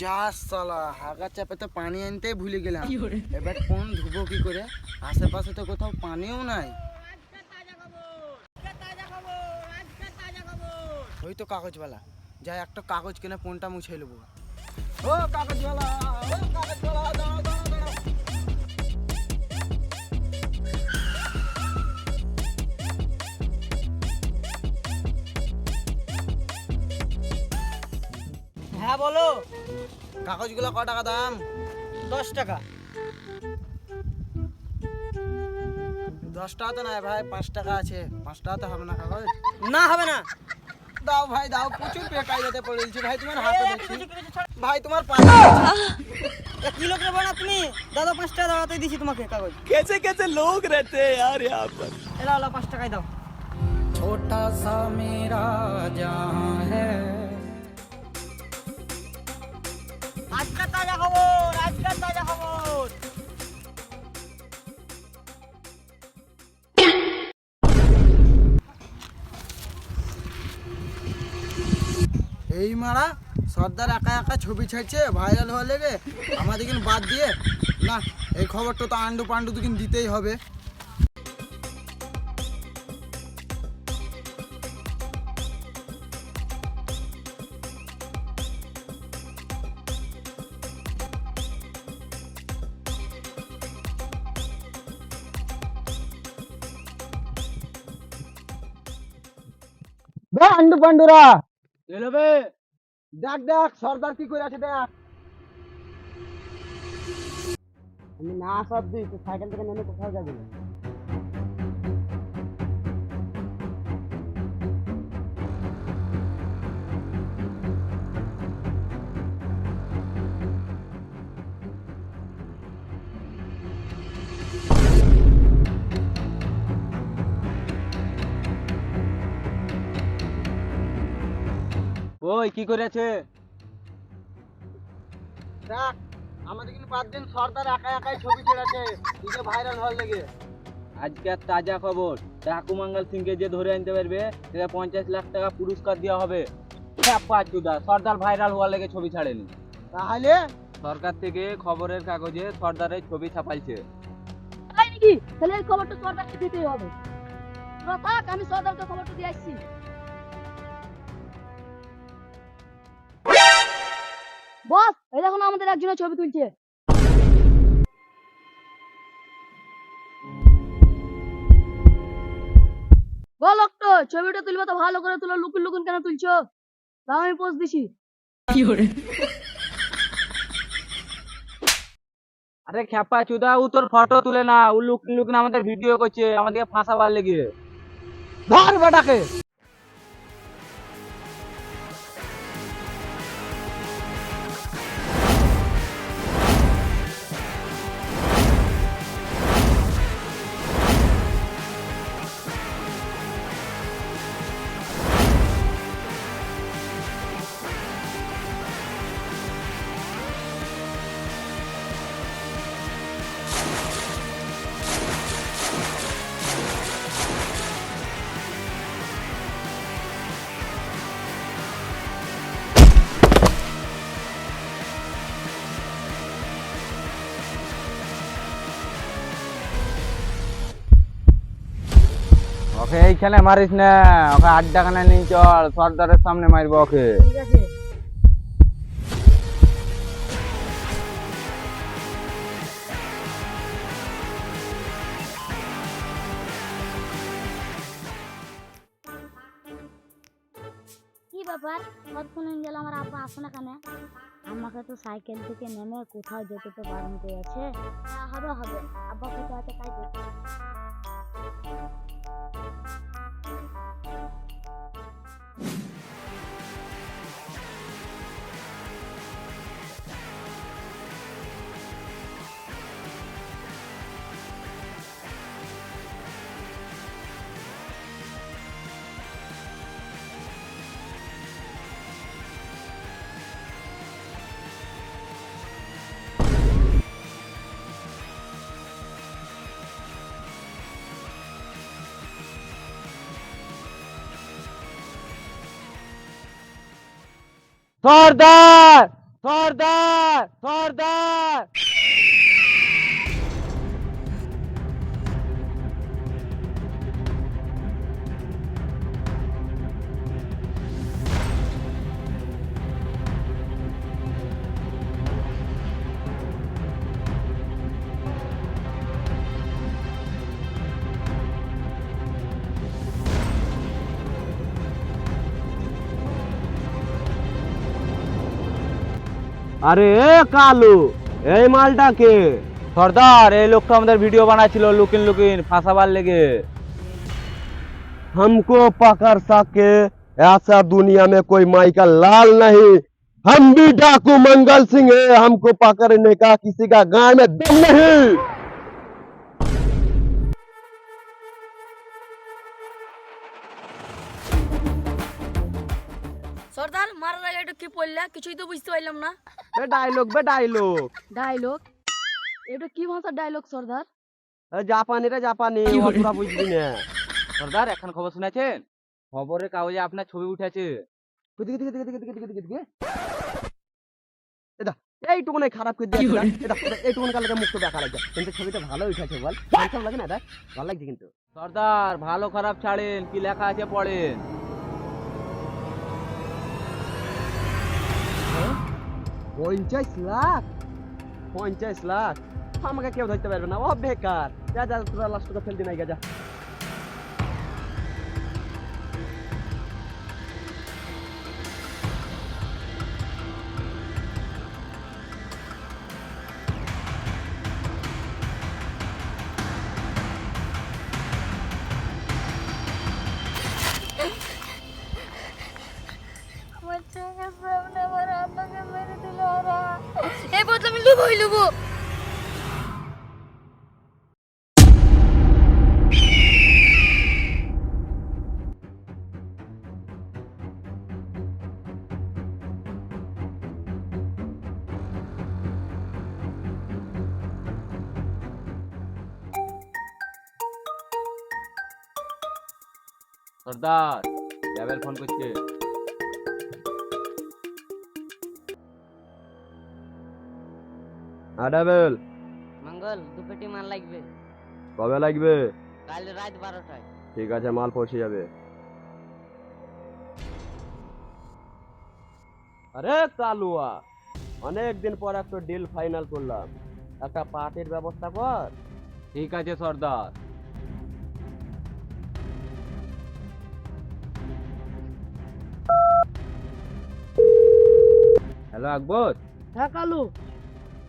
যা সালা হাগা চাপে তো পানি আনতে ভুলে গেলাম। এবার কোন ধুবো কি করে? আশেপাশে তো কোথাও পানিও নাই। ওই তো কাগজওয়ালা। যাই একটা কাগজ কিনে ফোনটা মুছে নেব। ও কাগজওয়ালা ও কাগজওয়ালা দাঁড়াও দাঁড়াও দাঁড়াও। হ্যাঁ বলো। কাগজগুলো ক টাকা দাম দশ টাকা দশ টাকা তো নাই ভাই পাঁচ টাকা আছে পাঁচ টাকা তো হবে না কাগজ না হবে না দাও ভাই দাও প্রচুর বেকার যেতে পড়েছি ভাই তোমার হাতে দেখছি কিছু, কিছু ছাড়। ভাই তোমার পাশে এ, কি লোক নেবো না তুমি দাদা পাঁচ টাকা দাঁড়াতে দিছি তোমাকে কাগজ कैसे कैसे लोग रहते हैं यार यहाँ पर এলা এলা পাঁচ টাকায় দাও छोटा सा मेरा जहां है মারা সর্দার একা একা ছবি ছাড়ছে ভাইরাল হওয়ার লেগে আমাদের কিন্তু বাদ দিয়ে। না এই খবরটা তো আন্ডু পান্ডু দিন দিতেই হবে। আন্ডু পান্ডুরা। এলোবে দেখ দেখ, সর্দার কি করে আছে, দেখ। আমি না সব দিই তো সাইকেল থেকে নেমে কোথাও যাবে না। ওই কি করেছে? দেখ আমাদের কিন্তু পাঁচ দিন সর্দার একা একাই ছবি ছেড়েছে নিজে ভাইরাল হওয়ার লেগে। আজকে আর তাজা খবর। ডাকু মঙ্গল সিংকে যে ধরে আনতে পারবে তাকে পঞ্চাশ লাখ টাকা পুরস্কার দেওয়া হবে। খ্যাপা চুদা সর্দার ভাইরাল হওয়ার লেগে ছবি ছাড়েনি। তাহলে? সরকার থেকে খবরের কাগজে সর্দারের ছবি ছাপাইছে। তাই নাকি তাহলে এই খবরটা সরকারকে দিতেই হবে। থাক আমি সরকারকে খবরটা দিয়ে আসছি। বস এই দেখুন আমাদের একজনের ছবি তুলছে। বল তো ছবিটা তুলবে তো ভালো করে তুলো লুকুন লুকুন কেন তুলছো? দাও আমি পোস্ট দিছি। আরে খ্যাপা চুদা ও তোর ফটো তুলে না ও লুক লুক না আমাদের ভিডিও করছে আমাদেরকে ফাঁসাবার লেগে। ধর বেটাকে। এইখানে মারিস না ওকে আড্ডা খানে নিয়ে চল সর্দারের সামনে মারবো ওকে। ঠিক আছে। কি ব্যাপার? কতক্ষণ গেল আমার আব্বা আসে না কেন? আমাকে তো সাইকেল থেকে নেমে কোথাও যেতে তো বারণ করেছে। হ্যাঁ, হবে হবে। আব্বা কোথাও আছে তাই সর্দার সর্দার সর্দার আরে এ কালু এই মালটাকে সর্দার এই লোকটা আমাদের ভিডিও বানাচ্ছিল লুকিন লুকিন ফাঁসাবার লেগে हमको पकड़ सके ऐसा दुनिया में कोई माई का लाल नहीं हम भी डाकू मंगल सिंह है हमको पकड़ने का किसी का गाय में दम नहीं কি পড়লা? কিছুই তো বুঝতে পারলাম না। বে ডায়লগ বে ডায়লগ ডায়লগ এটা কি ভাষা ডায়লগ সর্দার? জাপানি রে জাপানি। ওটা বুঝবি না। সর্দার এখন খবর শুনেছেন? খবরের কাগজে আপনার ছবি উঠেছে। দিকে দিকে দিকে দিকে দিকে দিকে দিকে দিকে এটা এইটুকু নাই খারাপ করে দিয়েছিল এটা এইটুকু কালকে মুক্ত দেখা লাগছে। কিন্তু ছবিটা ভালো উঠেছে বল। ভালো লাগে না দেখ ভালো লাগছে কিন্তু। সর্দার ভালো খারাপ ছাড়েন কি লেখা আছে পড়েন। পঞ্চাশ লাখ। পঞ্চাশ লাখ। আমাকে কেউ ধরতে পারবে না। ও বেকার। যা যা, তোরা লাস্ট ফেল দিন আগে যা। বদলে আমি সর্দার লেভেল ফোন করছে। আডাবেল মঙ্গল দু পেটি মাল লাগবে। কবে লাগবে? কাল রাত বারোটায়। ঠিক আছে মাল পৌঁছে যাবে। আরে কালুয়া অনেক দিন পর একটা ডিল ফাইনাল করলাম। একটা পার্টির ব্যবস্থা কর। ঠিক আছে সর্দার। হ্যালো আকবর। হ্যাঁ কালু।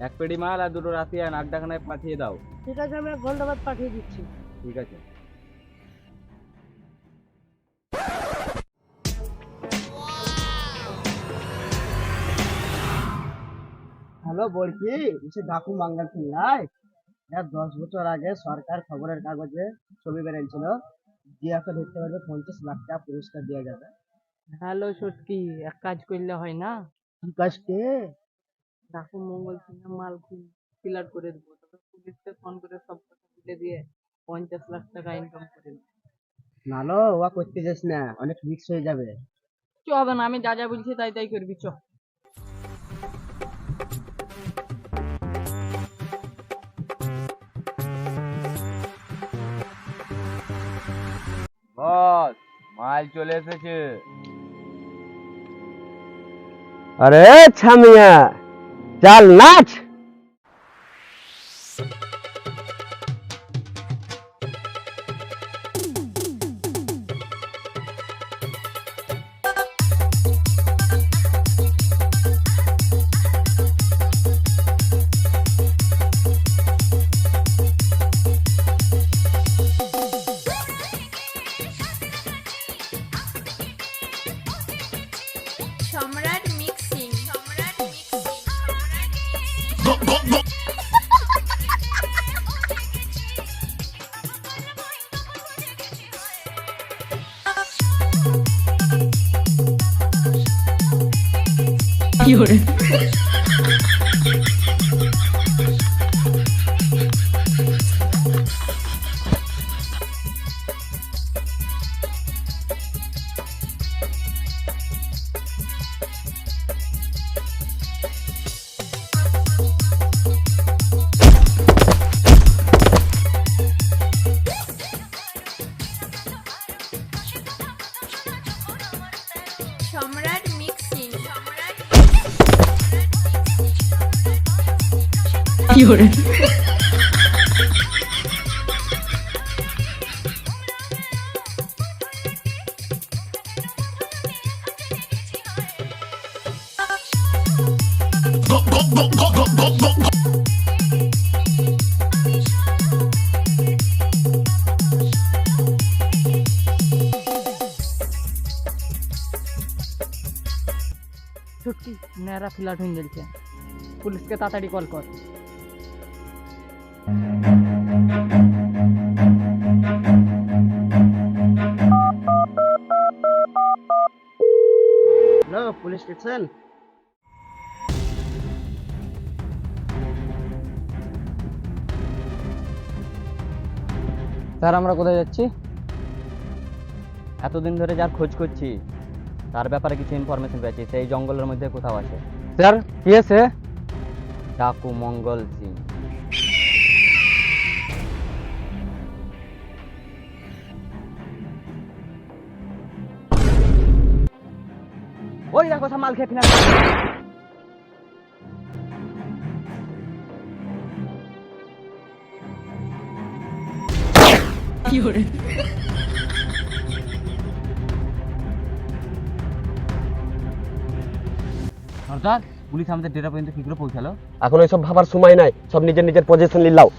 এক পেটি মাল আর দুটো রাশিয়ান আগডাখানায় পাঠিয়ে দাও। ঠিক আছে আমি এক ঘণ্টা বাদ পাঠিয়ে দিচ্ছি। ঠিক আছে। হ্যালো বলছি সে ডাকু মাঙ্গাল সিং নাই? এক দশ বছর আগে সরকার খবরের কাগজে ছবি বেরিয়েছিল জিয়াকে ধরতে পারবে পঞ্চাশ লাখ টাকা পুরস্কার দেওয়া যাবে। হ্যালো সত্যি এক কাজ করলে হয় না? কি কাজকে ডাকু মঙ্গল সিংহ মাল ক্লিয়ার করে দেবো। তবে পুলিশকে ফোন করে সব কথা তুলে দিয়ে পঞ্চাশ লাখ টাকা ইনকাম করে নালো ওয়া করতে যাস না? অনেক রিক্স হয়ে যাবে। চ হবে না আমি যা যা বলছি তাই তাই করবি চ। বস মাল চলে এসেছে। আরে ছামিয়া! চাল নাচ 有人。সম্রাট ছুটকি নেরা ফ্ল্যাট হয়ে গেছে পুলিশকে তাড়াতাড়ি কল কর। হ্যালো পুলিশ স্টেশন স্যার আমরা কোথায় যাচ্ছি? এতদিন ধরে যার খোঁজ করছি তার ব্যাপারে কিছু ইনফরমেশন পেয়েছি সেই জঙ্গলের মধ্যে কোথাও আছে। স্যার কি আছে? ডাকু মঙ্গল সিং। ওই দেখো সব মাল খেয়ে সর্দার পুলিশ আমাদের ডেটা পর্যন্ত কি করে পৌঁছালো? এখন ওইসব ভাবার সময় নাই সব নিজের নিজের পজিশন নিলাও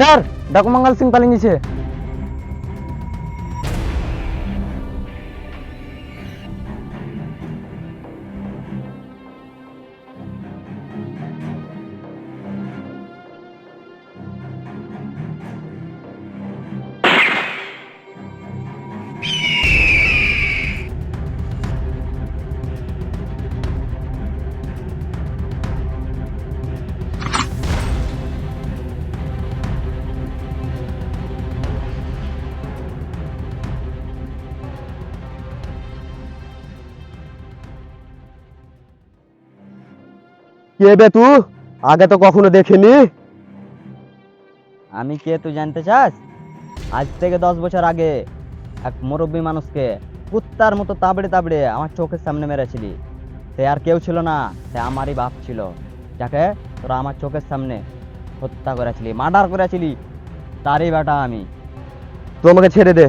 স্যার ডাকু মঙ্গল সিং পালিয়ে কে বে তুই আগে তো কখনো দেখিনি। আমি কে তুই জানতে চাস? আজ থেকে দশ বছর আগে এক মুরব্বী মানুষকে কুত্তার মতো তাবড়ে তাবড়ে আমার চোখের সামনে মেরেছিলি। সে আর কেউ ছিল না সে আমারই বাপ ছিল। যাকে তোরা আমার চোখের সামনে হত্যা করেছিলি মার্ডার করেছিলি তারই বেটা আমি। তুই আমাকে ছেড়ে দে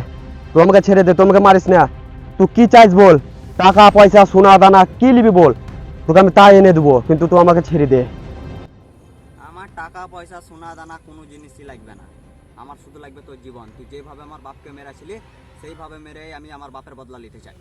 তুই আমাকে ছেড়ে দে তোমাকে মারিস না। তুই কি চাইস বল? টাকা পয়সা সোনা দানা কি নিবি বল? তোকে আমি তাই এনে দেবো, কিন্তু তুই আমাকে ছেড়ে দে। আমার টাকা, পয়সা, সোনা, দানা কোনো জিনিসই লাগবে না। আমার শুধু লাগবে তোর জীবন। তুই যেভাবে আমার বাপকে মেরেছিলি, সেইভাবে মেরে আমি আমার বাপের বদলা নিতে চাই।